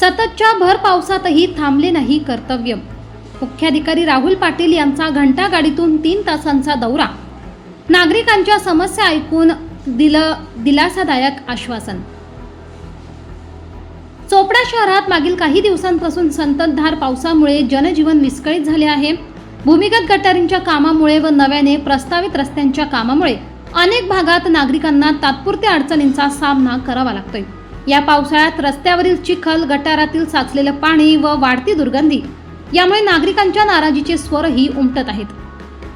सततच्या भर पावसातही थांबले नाही कर्तव्य. मुख्याधिकारी राहुल पाटील यांचा घंटा गाडीतून तीन तासांचा दौरा. नागरिकांच्या समस्या ऐकून दिलं दिलासादायक आश्वासन. चोपडा शहरात मागील काही दिवसांपासून संततधार पावसामुळे जनजीवन विस्कळीत झाले आहे. भूमिगत गटारींच्या कामामुळे व नव्याने प्रस्तावित रस्त्यांच्या कामामुळे अनेक भागात नागरिकांना तात्पुरत्या अडचणींचा सामना करावा लागतोय. या पावसाळ्यात रस्त्यावरील चिखल गटारातील साचलेलं पाणी व वाढती दुर्गंधी यामुळे नागरिकांच्या नाराजीचे स्वरही उमटत आहेत.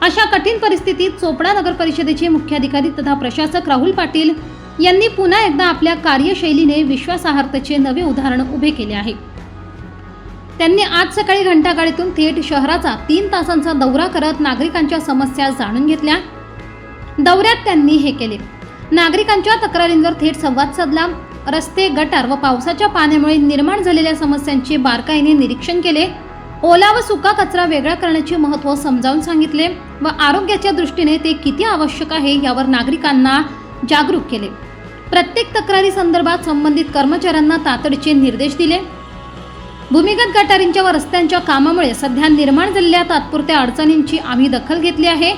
अशा कठीण परिस्थितीत चोपडा नगर परिषदेचे मुख्याधिकारी तथा प्रशासक राहुल पाटील यांनी पुन्हा एकदा आपल्या कार्यशैलीने विश्वासार्हतेचे नवे उदाहरण उभे केले आहे. त्यांनी आज सकाळी घंटागाडीतून थेट शहराचा तीन तासांचा दौरा करत नागरिकांच्या समस्या जाणून घेतल्या. दौऱ्यात त्यांनी हे केले. नागरिकांच्या तक्रारींवर थेट संवाद साधला. रस्ते गटार व पावसाच्या पाण्यामुळे निर्माण झालेल्या समस्यांचे बारकाईने निरीक्षण केले. ओला व सुका कचरा वेगळा करण्याचे महत्त्व समजावून सांगितले व आरोग्याच्या दृष्टीने ते किती आवश्यक आहे यावर नागरिकांना जागरूक केले. प्रत्येक तक्रारी संदर्भात संबंधित कर्मचाऱ्यांना तातडीचे निर्देश दिले. भूमिगत गटारींच्या व रस्त्यांच्या कामामुळे सध्या निर्माण झालेल्या तात्पुरत्या अडचणींची आम्ही दखल घेतली आहे.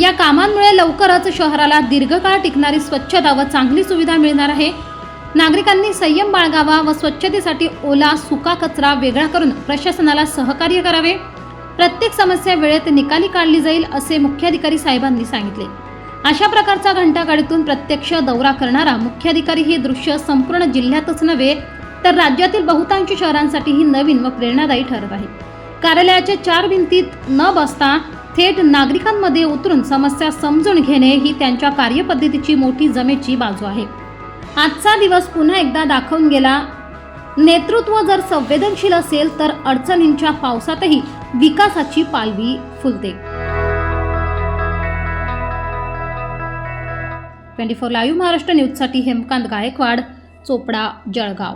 या कामांमुळे लवकरच शहराला दीर्घकाळ टिकणारी स्वच्छता व चांगली सुविधा मिळणार आहे. नागरिकांनी संयम बाळगावा व स्वच्छतेसाठी ओला सुका कचरा वेगळा करून प्रशासनाला सहकार्य करावे. प्रत्येक समस्या वेळेत निकाली काढली जाईल असे मुख्याधिकारी साहेबांनी सांगितले. अशा प्रकारचा घंटागाडीतून प्रत्यक्ष दौरा करणारा मुख्याधिकारी हे दृश्य संपूर्ण जिल्ह्यातच नव्हे तर राज्यातील बहुतांश शहरांसाठीही नवीन व प्रेरणादायी ठरत आहे. कार्यालयाच्या चार भिंतीत न बसता थेट नागरिकांमध्ये उतरून समस्या समजून घेणे ही त्यांच्या कार्यपद्धतीची मोठी जमेची बाजू आहे. आजचा दिवस पुन्हा एकदा दाखवून गेला. नेतृत्व जर संवेदनशील असेल तर अडचणींच्या पावसातही विकासाची पालवी फुलते. ट्वेंटी फोर लाईव्ह महाराष्ट्र न्यूजसाठी हेमकांत गायकवाड चोपडा जळगाव.